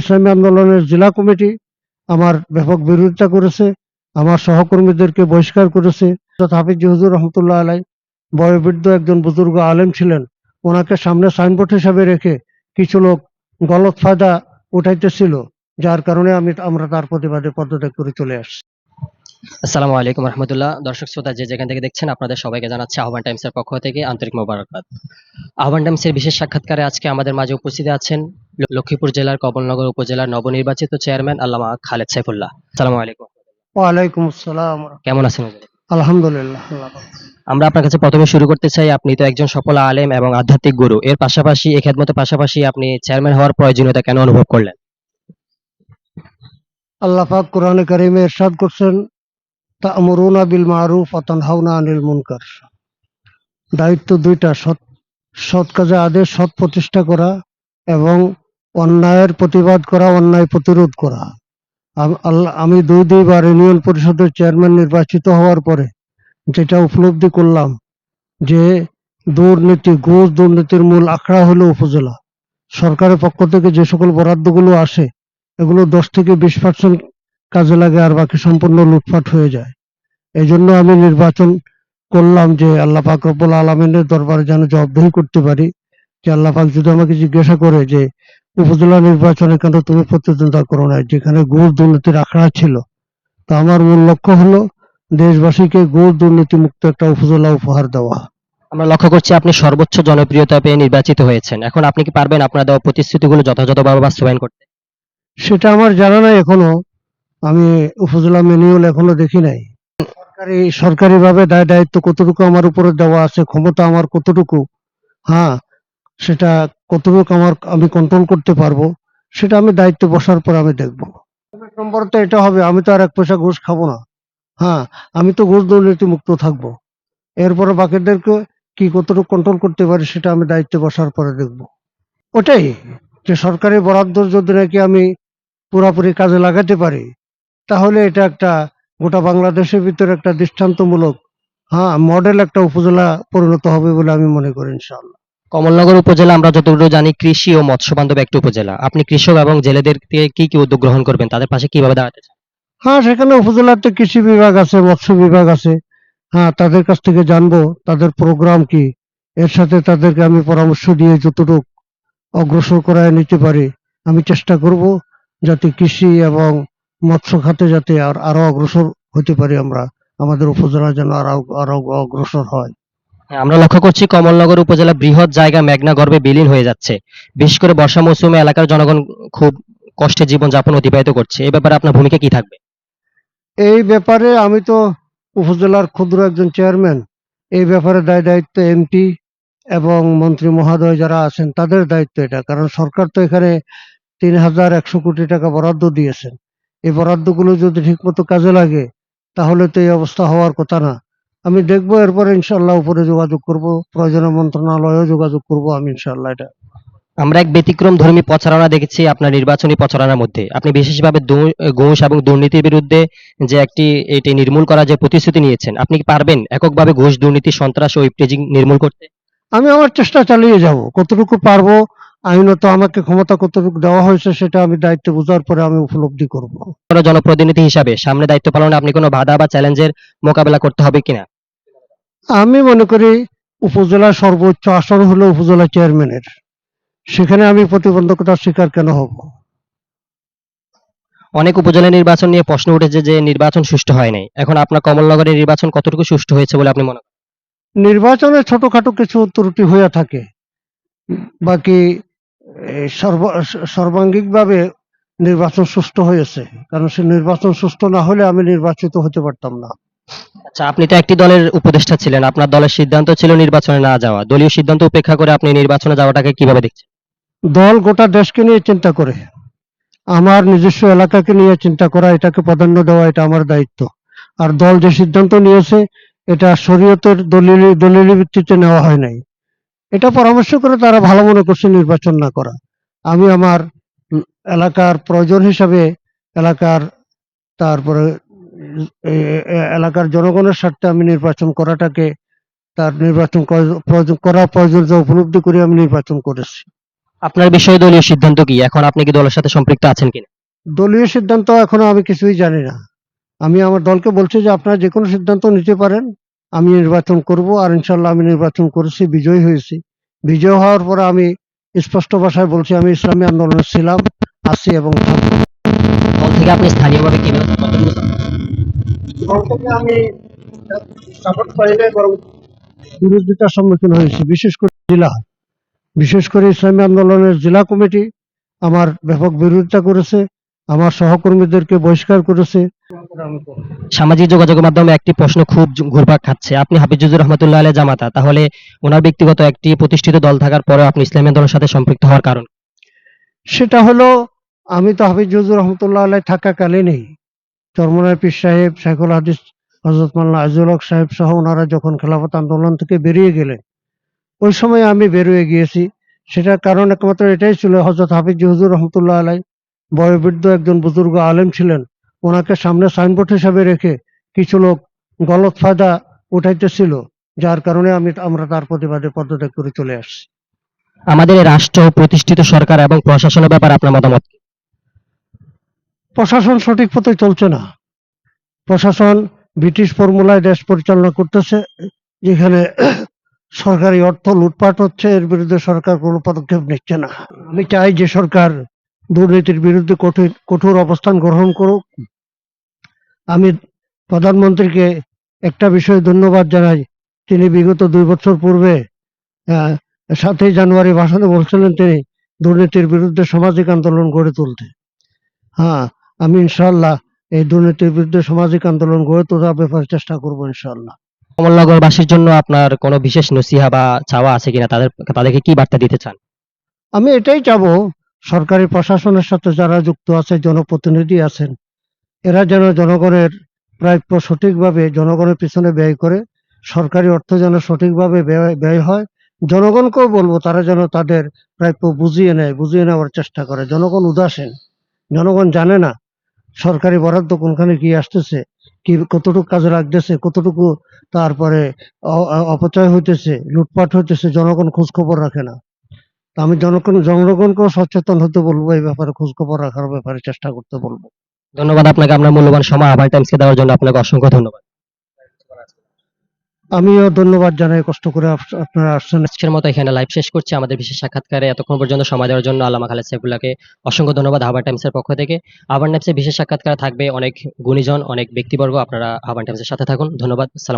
ইসলামী আন্দোলনের জেলা কমিটি আমার ব্যাপক বিরোধিতা করেছে, আমার সহকর্মীদেরকে বহিষ্কার করেছে। হাফিজ হুজুর রহমতুল্লাহ আলাই বয়োবৃদ্ধ একজন বুজুর্গ আলেম ছিলেন। ওনাকে সামনে সাইনবোর্ড হিসাবে রেখে কিছু লোক গলত ফায়দা উঠাইতেছিল, যার কারণে আমি আমরা তার প্রতিবাদে পদত্যাগ করে চলে আসছি। আসসালামু আলাইকুম রহমতুল্লাহ। দর্শক শ্রোতা যে যেখান থেকে দেখছেন আপনাদের সবাইকে জানাচ্ছি আহ্বান টাইমসের পক্ষ থেকে আন্তরিক মোবারকবাদ। আহ্বান টাইমসের বিশেষ সাক্ষাৎকারে আজকে আমাদের মাঝে উপস্থিত আছেন লক্ষ্মীপুর জেলার কমলনগর উপজেলার নবনির্বাচিত চেয়ারম্যান আল্লামা খালেদ সাইফুল্লাহ। আসসালামু আলাইকুম। ওয়ালাইকুম আসসালাম। কেমন আছেন আলহামদুলিল্লাহ আমরা আপনার কাছে প্রথমে শুরু করতে চাই আপনি তো একজন সফল আলেম এবং আধ্যাত্মিক গুরু। এর পাশাপাশি এই খেদমতের পাশাপাশি আপনি চেয়ারম্যান হওয়ার প্রয়োজনীয়তা কেন অনুভব করলেন? আল্লাহ পাক কোরআনে কারিমে ইরশাদ করছেন তা'মুরুনা বিল মারুফ আনিল মুনকার। দায়িত্ব দুইটা, সৎ সৎ কাজে আদেশ, সৎ প্রতিষ্ঠা করা এবং অন্যায়ের প্রতিবাদ করা, অন্যায় প্রতিরোধ করা। আমি দুই দুইবার ইউনিয়ন পরিষদের চেয়ারম্যান নির্বাচিত হওয়ার পরে যেটা উপলব্ধি করলাম যে দুর্নীতি, ঘুষ দুর্নীতির মূল আখড়া হলো উপজেলা। সরকারের পক্ষ থেকে যে সকল বরাদ্দগুলো আসে, এগুলো দশ থেকে বিশ পার্সেন্ট কাজে লাগে আর বাকি সম্পূর্ণ লুটপাট হয়ে যায়। এই জন্য আমি নির্বাচন করলাম যে আল্লাহ পাক রব্বুল আলমিনের দরবারে যেন জবাবদেহি করতে পারি। যে আল্লাহ পাক যদি আমাকে জিজ্ঞাসা করে যে উপজেলা নির্বাচনে কেন তুমি প্রতিদ্বন্দ্বিতা করো না যেখানে ঘুষ দুর্নীতির আখড়া ছিল। তো আমার মূল লক্ষ্য হলো দেশবাসীকে ঘুষ দুর্নীতি মুক্ত একটা উপজেলা উপহার দেওয়া। আমরা লক্ষ্য করছি আপনি সর্বোচ্চ জনপ্রিয়তা পেয়ে নির্বাচিত হয়েছেন। এখন আপনি কি পারবেন আপনার দেওয়া প্রতিশ্রুতিগুলো যথাযথভাবে বাস্তবায়ন করতে? সেটা আমার জানা নাই এখনও। আমি উপজেলা ম্যানুয়াল এখনও দেখি নাই। সরকারি সরকারি ভাবে দায় দায়িত্ব কতটুকু আমার উপরে দেওয়া আছে, ক্ষমতা আমার কতটুকু হ্যাঁ সেটা কতটুকু আমার, আমি কন্ট্রোল করতে পারব, সেটা আমি দায়িত্ব বসার পর আমি দেখব। নম্বর তো এটা হবে, আমি তো আর এক পয়সা ঘুষ খাব না হ্যাঁ আমি তো ঘুষ দুর্নীতি মুক্ত থাকব। এরপরে বাকিদেরকে কি কতটুকু কন্ট্রোল করতে পারি, সেটা আমি দায়িত্ব বসার পরে দেখব। ওটাই, যে সরকারি বরাদ্দ যদি নাকি আমি পুরাপুরি কাজে লাগাতে পারি তাহলে এটা একটা গোটা বাংলাদেশের ভিতরে একটা দৃষ্টান্তমূলক হ্যাঁ মডেল একটা উপজেলা পরিণত হবে বলে আমি মনে করি ইনশাআল্লাহ। কমলনগর উপজেলা আমরা যতটুকু জানি কৃষি ও মৎস্য বান্ধব একটি উপজেলা। আপনি কৃষক এবং জেলেদের কি কি উদ্যোগ গ্রহণ করবেন? তাদের পাশে কীভাবে দাঁড়াতে চান? হ্যাঁ সেখানে উপজেলাতে কৃষি বিভাগ আছে মৎস্য বিভাগ আছে। হ্যাঁ তাদের কাছ থেকে জানব তাদের প্রোগ্রাম কি। এর সাথে তাদেরকে আমি পরামর্শ দিয়ে যতটুকু অগ্রসর করায় নিতে পারি আমি চেষ্টা করব যাতে কৃষি এবং মৎস্য খাতে যাতে আর আরও অগ্রসর হতে পারি আমরা আমাদের উপজেলা যেন আরও আরও অগ্রসর হয়। হ্যাঁ, আমরা লক্ষ্য করছি কমলনগর উপজেলা বৃহৎ জায়গা মেঘনা গর্ভে বিলীন হয়ে যাচ্ছে। বিশেষ করে বর্ষা মৌসুমে এলাকার জনগণ খুব কষ্টে জীবনযাপন অতিবাহিত করছে। এই ব্যাপারে আপনার ভূমিকা কি থাকবে? এই ব্যাপারে আমি তো উপজেলার ক্ষুদ্র একজন চেয়ারম্যান। এই ব্যাপারে দায় দায়িত্ব এমপি এবং মন্ত্রী মহোদয় যারা আছেন তাদের দায়িত্ব এটা। কারণ সরকার তো এখানে তিন হাজার একশো কোটি টাকা বরাদ্দ দিয়েছেন। এই বরাদ্দগুলো যদি ঠিকমতো কাজে লাগে তাহলে তো এই অবস্থা হওয়ার কথা না। আমি দেখব এরপরে ইনশাল্লাহ উপরে যোগাযোগ করব প্রয়োজনীয় মন্ত্রণালয়েও যোগাযোগ করব আমি ইনশাল্লাহ এটা। আমরা এক ব্যতিক্রম ধর্মী প্রচারণা দেখেছি আপনার নির্বাচনী প্রচারণার মধ্যে। আপনি বিশেষভাবে ঘুষ এবং দুর্নীতির বিরুদ্ধে যে একটি এটি নির্মূল করা যে প্রতিশ্রুতি নিয়েছেন আপনি কি পারবেন এককভাবে ঘুষ দুর্নীতি সন্ত্রাস ও ইফটেজিং নির্মূল করতে? আমি আমার চেষ্টা চালিয়ে যাব কতটুকু পারব আইনত আমাকে ক্ষমতা কতটুকু দেওয়া হয়েছে সেটা আমি দায়িত্ব বোঝার পরে আমি উপলব্ধি করব। কোনো জনপ্রতিনিধি হিসাবে সামনে দায়িত্ব পালনে আপনি কোনো বাধা বা চ্যালেঞ্জের মোকাবেলা করতে হবে কিনা? আমি মনে করি উপজেলার সর্বোচ্চ আসন হলো উপজেলা চেয়ারম্যানের। সেখানে আমি প্রতিবন্ধকতার শিকার কেন হব? অনেক উপজেলা নির্বাচন নিয়ে প্রশ্ন উঠেছে যে নির্বাচন সুষ্ঠু হয় নাই। এখন আপনার কমলনগরের নির্বাচন কতটুকু সুষ্ঠু হয়েছে বলে আপনি মনে করেন? নির্বাচনে ছোটখাটো কিছু ত্রুটি হয়ে থাকে। বাকি সর্ব সর্বাঙ্গিকভাবে নির্বাচন সুষ্ঠু হয়েছে। কারণ সে নির্বাচন সুষ্ঠু না হলে আমি নির্বাচিত হতে পারতাম না। আচ্ছা আপনি তো একটি দলের উপদেষ্টা ছিলেন। আপনার দলের সিদ্ধান্ত ছিল নির্বাচনে না যাওয়া। দলীয় সিদ্ধান্ত উপেক্ষা করে আপনি নির্বাচনে যাওয়াটাকে কীভাবে দেখছেন? দল গোটা দেশকে নিয়ে চিন্তা করে। আমার নিজস্ব এলাকাকে নিয়ে চিন্তা করা এটাকে প্রাধান্য দেওয়া এটা আমার দায়িত্ব। আর দল যে সিদ্ধান্ত নিয়েছে এটা শরীয়তের দলিল দলিল ভিত্তিতে নেওয়া হয় নাই। এটা পরামর্শ করে তারা ভালো মনে করছে নির্বাচন না করা। আমি আমার এলাকার প্রয়োজন হিসাবে এলাকার তারপরে এলাকার জনগণের স্বার্থে আমি নির্বাচন করাটাকে তার নির্বাচন করা- প্রয়োজন- করা প্রয়োজন উপলব্ধি করে আমি নির্বাচন করেছি। আপনার বিষয়ে দলীয় সিদ্ধান্ত কি? এখন আপনি কি দলের সাথে সম্পৃক্ত আছেন কিনা? দলীয় সিদ্ধান্ত এখনও আমি কিছুই জানি না। আমি আমার দলকে বলছি যে আপনারা যে কোনো সিদ্ধান্ত নিতে পারেন। আমি নির্বাচন করব আর ইনশাল্লাহ আমি নির্বাচন করেছি বিজয়ী হয়েছি। বিজয় হওয়ার পরে আমি স্পষ্ট ভাষায় বলছি আমি ইসলামী আন্দোলনে ছিলাম আছি এবং দল থেকে আপনি স্থানীয়ভাবে কীভাবে দল থেকে আমি সাপোর্ট পাই নাই বরং বিরোধিতার সম্মুখীন হয়েছি বিশেষ করে জেলা। বিশেষ করে ইসলামী আন্দোলনের জেলা কমিটি আমার ব্যাপক বিরোধিতা করেছে। আমার সহকর্মীদেরকে বহিষ্কার করেছে। সামাজিক যোগাযোগের মাধ্যমে একটি প্রশ্ন খুব ঘুরপাক খাচ্ছে। আপনি হাফিজুজুর রহমতুল্লাহ আলাই জামাতা তাহলে ওনার ব্যক্তিগত একটি প্রতিষ্ঠিত দল থাকার পরেও আপনি ইসলামী আন্দোলনের সাথে সম্পৃক্ত হওয়ার কারণ? সেটা হলো আমি তো হাফিজ জুজুর রহমতুল্লাহ আলাই থাকাকালীনই চরমনায় পীর সাহেব শাইখুল হাদিস হজরত মাল্লা আজিউল হক সাহেব সহ ওনারা যখন খেলাফত আন্দোলন থেকে বেরিয়ে গেলেন ওই সময় আমি বেরিয়ে গিয়েছি। সেটার কারণ একমাত্র এটাই ছিল হজরত হাফিজ হুজুর রহমতুল্লাহ আলাই বয়োবৃদ্ধ একজন বুজুর্গ আলেম ছিলেন। ওনাকে সামনে সাইনবোর্ড হিসাবে রেখে কিছু লোক গলত ফায়দা উঠাইতেছিল যার কারণে আমি আমরা তার প্রতিবাদে পদত্যাগ করে চলে আসছি। আমাদের রাষ্ট্র প্রতিষ্ঠিত সরকার এবং প্রশাসনের ব্যাপারে আপনার মতামত প্রশাসন সঠিক পথে চলছে না। প্রশাসন ব্রিটিশ ফর্মুলায় দেশ পরিচালনা করতেছে যেখানে সরকারি অর্থ লুটপাট হচ্ছে এর বিরুদ্ধে সরকার কোনো পদক্ষেপ নিচ্ছে না। আমি চাই যে সরকার দুর্নীতির বিরুদ্ধে কঠিন কঠোর অবস্থান গ্রহণ করুক। আমি প্রধানমন্ত্রীকে একটা বিষয়ে ধন্যবাদ জানাই। তিনি বিগত দুই বছর পূর্বে সাতই জানুয়ারি ভাষণে বলছিলেন তিনি দুর্নীতির বিরুদ্ধে সামাজিক আন্দোলন গড়ে তুলতে। হ্যাঁ আমি ইনশাল্লাহ এই দুর্নীতির বিরুদ্ধে সামাজিক আন্দোলন গড়ে তোলার ব্যাপারে চেষ্টা করব ইনশাল্লাহ কমলনগরবাসীর জন্য আপনার কোনো বিশেষ নসিহা বা চাওয়া আছে কিনা? তাদের তাদেরকে কি বার্তা দিতে চান? আমি এটাই চাবো সরকারি প্রশাসনের সাথে যারা যুক্ত আছে, জনপ্রতিনিধি আছেন, এরা যেন জনগণের প্রাপ্য সঠিকভাবে জনগণের পিছনে ব্যয় করে, সরকারি অর্থ যেন সঠিকভাবে ব্যয় হয়। জনগণকেও বলব, তারা যেন তাদের প্রাপ্য বুঝিয়ে নেয়, বুঝিয়ে নেওয়ার চেষ্টা করে। জনগণ উদাসীন, জনগণ জানে না সরকারি বরাদ্দ কোনখানে কি আসতেছে, কি, কতটুকু কাজে লাগতেছে, কতটুকু তারপরে অপচয় হইতেছে, লুটপাট হইতেছে, জনগণ খোঁজ খবর রাখে না। আমি জনগণ জনগণকেও সচেতন হতে বলব এই ব্যাপারে খোঁজ খবর রাখার ব্যাপারে চেষ্টা করতে বলব। ধন্যবাদ আপনাকে আপনার মূল্যবান সময় আবার টাইমসকে দেওয়ার জন্য আপনাকে অসংখ্য ধন্যবাদ। আমিও ধন্যবাদ জানাই কষ্ট করে আপনারা আসছেন। আজকের মতো এখানে লাইভ শেষ করছি। আমাদের বিশেষ সাক্ষাৎকারে এতক্ষণ পর্যন্ত সময় দেওয়ার জন্য আল্লামা খালেদ সাইফুল্লাহকে অসংখ্য ধন্যবাদ হাবার টাইমসের পক্ষ থেকে। আবার টাইমসের বিশেষ সাক্ষাৎকার থাকবে অনেক গুণীজন অনেক ব্যক্তিবর্গ। আপনারা হাবার টাইমসের সাথে থাকুন। ধন্যবাদ সালাম।